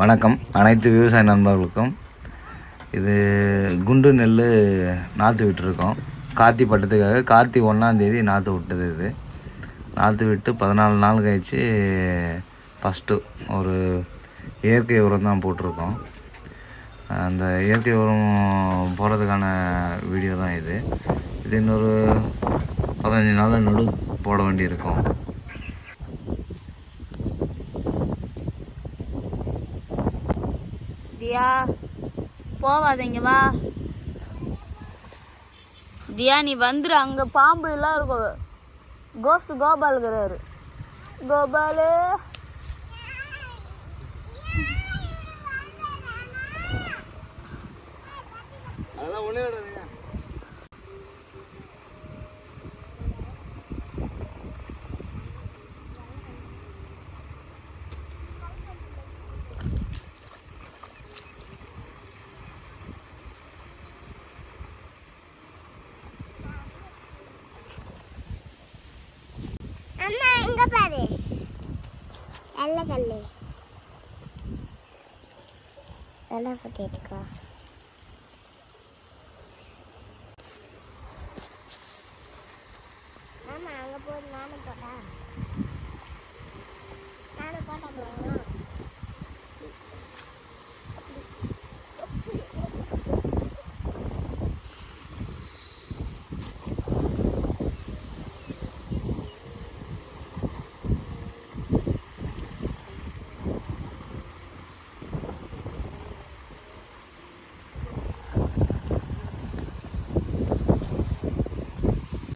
வணக்கம். அனைத்து விவசாய நண்பர்களுக்கும் இது குண்டு நெல் நாற்று விட்டுருக்கோம். கார்த்தி பட்டத்துக்காக கார்த்தி ஒன்றாந்தேதி நாற்று விட்டது இது. நாற்று விட்டு பதினாலு நாள் கழிச்சு ஃபஸ்ட்டு ஒரு இயற்கை உரம் தான் போட்டிருக்கோம். அந்த இயற்கை உரம் போடுறதுக்கான வீடியோ தான் இது. இது இன்னொரு பதினஞ்சு நாளில் நடு போட வேண்டியிருக்கும். தியா போவாதீங்க வா. தியா நீ வந்துரு அங்க பாம்பு எல்லாம் இருக்கும். கோஸ்ட் கோபால் கோபாலு. அதெல்லாம் ஒன்றே அம்மா எங்க பாரு. வெள்ளை கல்லு. நல்லா பத்தி எடுக்கோ போது நானும் போட்டேன் நானும் போட்டேன்